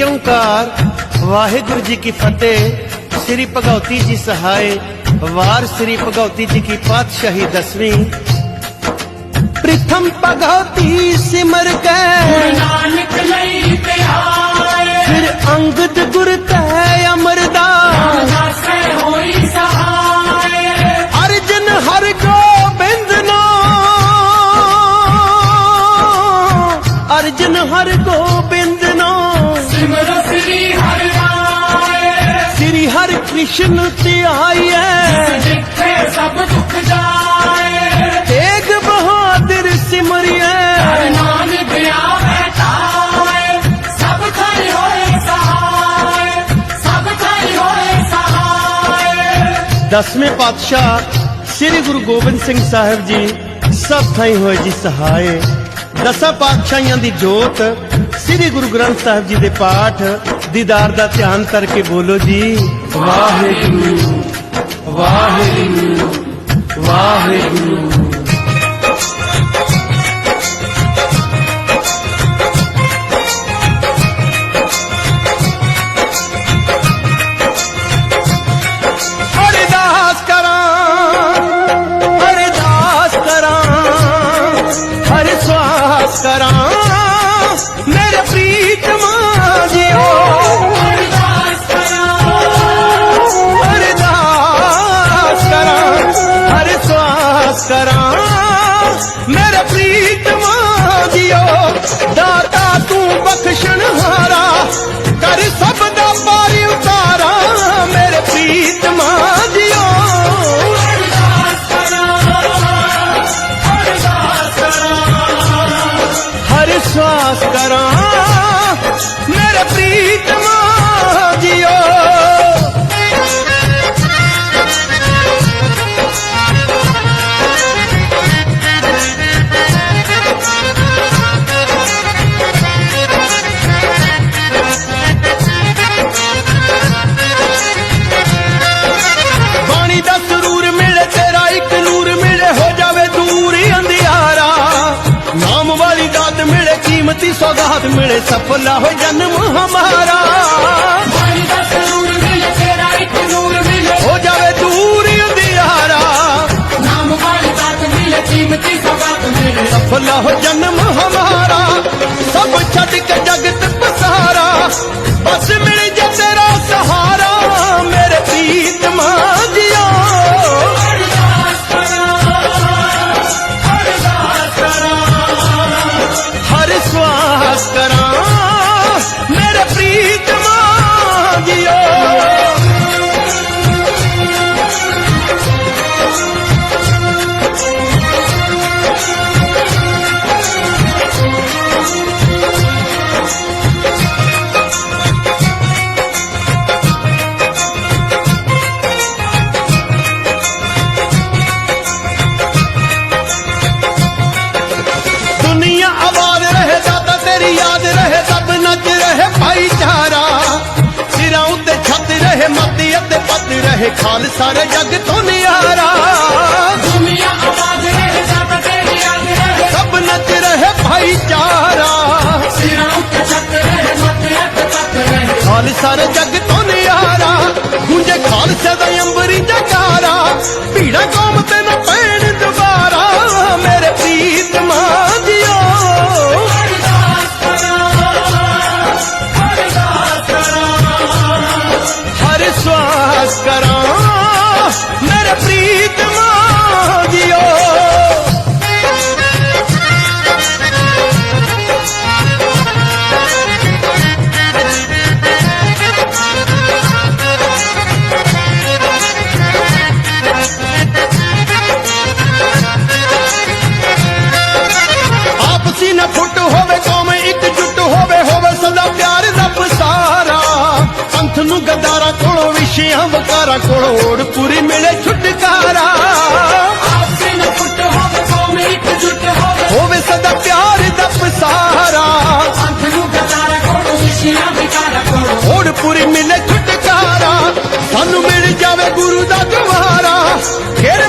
ਏਕ ਓੰਕਾਰ ਵਾਹਿਗੁਰੂ ਜੀ ਕੀ ਫਤਿਹ ਸ੍ਰੀ ਭਗਉਤੀ ਜੀ ਸਹਾਇ ਵਾਰ ਸ੍ਰੀ ਭਗਉਤੀ ਜੀ ਕੀ ਪਾਤਸ਼ਾਹੀ ਦਸਵੀਂ ਪ੍ਰਥਮ ਭਗਉਤੀ ਸਿਮਰ ਕੇ ਨਾਨਕ ਲਈ ਪਿਆਏ ਫਿਰ ਅੰਗਦ ਗੁਰ ਤੈ ਅਮਰਦਾਸ ਦਾਸੇ ਹੋਈ ਸਹਾਏ ਅਰਜਨ ਕ੍ਰਿਸ਼ਨ ਧਿਆਈਐ ਜਿੱਥੇ ਸਭ ਦੁੱਖ ਜਾਏ। ਤੇਗ ਬਹਾਦਰ ਸਿਮਰਿਐ। ਨਾਨਕ ਆਵੇ ਤਾਏ। ਸਭ ਥਾਈ ਹੋਏ ਸਹਾਏ। ਸਭ ਥਾਈ ਹੋਏ ਸਹਾਏ। ਦਸਵੇਂ ਪਾਤਸ਼ਾਹ ਸ੍ਰੀ ਗੁਰੂ ਗੋਬਿੰਦ ਸਿੰਘ ਸਾਹਿਬ ਜੀ ਸਭ ਥਾਈ ਹੋਏ ਜੀ ਸਹਾਏ। ਦਸਾਂ ਪਾਤਸ਼ਾਹੀਆਂ ਦੀ ਜੋਤ ਸ੍ਰੀ ਗੁਰੂ ਗ੍ਰੰਥ ਸਾਹਿਬ ਜੀ ਦੇ ਪਾਠ ਦੀਦਾਰ ਦਾ ਧਿਆਨ ਕਰਕੇ ਬੋਲੋ ਜੀ। ਵਾਹਿਗੁਰੂ ਵਾਹਿਗੁਰੂ ਵਾਹਿਗੁਰੂ। ਅਰਦਾਸ ਕਰਾਂ। ਕਰਾਂ। ਮੇਰੇ ਪ੍ਰੀਤਮਾ ਜੀਓ, ਦਾਤਾ ਤੂੰ ਬਖਸ਼ਣ ਹਾਰਾ। ਕਰ ਸਭ ਦਾ ਪਾਰੀ ਉਤਾਰਾ, ਮੇਰੇ ਪ੍ਰੀਤਮਾ ਜੀਓ। ਅਰਦਾਸ ਹਰ ਸਵਾਸ ਕਰਾਂ, ਮੇਰੇ ਪ੍ਰੀਤਮਾ ਮਿਲੇ ਸਫਲਾ ਹੋ ਜਨਮ ਹਮਾਰਾ ਹੋ ਜਾਵੇ ਦੂਰ ਅੰਧਿਆਰਾ। ਨਾਮ ਵਾਲੀ ਬਾਤ ਮਿਲੇ ਕੀਮਤੀ ਸਵਾਤ ਮਿਲੇ ਸਫਲਾ ਹੋ ਜਨਮ ਹਮਾਰਾ ਸਭ ਛੱਡ ਕੇ ਜਗਤ ਪਸਾਰਾ। ਬਸ ਮਿਲ ਜਾ ਖਾਲਸਾ ਰੇ ਜਗ ਤੋਂ ਨਿਆਰਾ। ਦੁਨੀਆ ਆਵਾਜ਼ ਰਹੇ ਸਭ ਤੇਰੀ ਯਾਦ ਰਹੇ ਸਭ ਨੱਚ ਰਹੇ ਭਾਈਚਾਰਾ। ਸਿਰਾਂ ਉੱਤੇ ਛੱਤ ਰਹੇ ਮੱਥੇ ਹੱਥ ਤੱਕ ਰਹੇ। ਖਾਲਸਾ ਰੇ ਜਗ ਤੋਂ ਨਿਆਰਾ। ਗੁੰਜੇ ਖਾਲਸੇ ਦਾ ਅੰਬਰੀ ਜਕਾਰਾ। ਭੀੜਾ ਕੌਮ ਤੇ ਨਾ ਪੈਣ ਦੁਬਾਰਾ ਮੇਰੇ ਪ੍ਰੀਤਮਾ ਜੀਓ। ਅਰਦਾਸ ਨੂੰ ਗਦਾਰਾਂ ਕੋਲੋਂ ਵਿਸ਼ਿਆਂ ਵਕਾਰਾਂ ਕੋਲੋਂ ਓੜ ਪੂਰੀ ਮਿਲੇ ਛੁਟਕਾਰਾ। ਆਪਸੇ ਨਾ ਫੁੱਟ ਹੋਵੇ ਕੌਮ ਇੱਕ ਜੁੱਟ ਹੋਵੇ। ਹੋਵੇ ਸਦਾ ਪਿਆਰ ਦਾ ਪਸਾਰਾ। ਪੰਥ ਨੂੰ ਗਦਾਰਾ ਕੋਲੋਂ ਵਿਸ਼ਿਆਂ ਵਿਕਾਰਾ ਕੋਲੋਂ। ਓੜ ਪੂਰੀ ਮਿਲੇ ਛੁਟਕਾਰਾ। ਸਾਨੂੰ ਮਿਲ ਜਾਵੇ ਗੁਰੂ ਦਾ ਦੁਆਰਾ। ਫਿਰ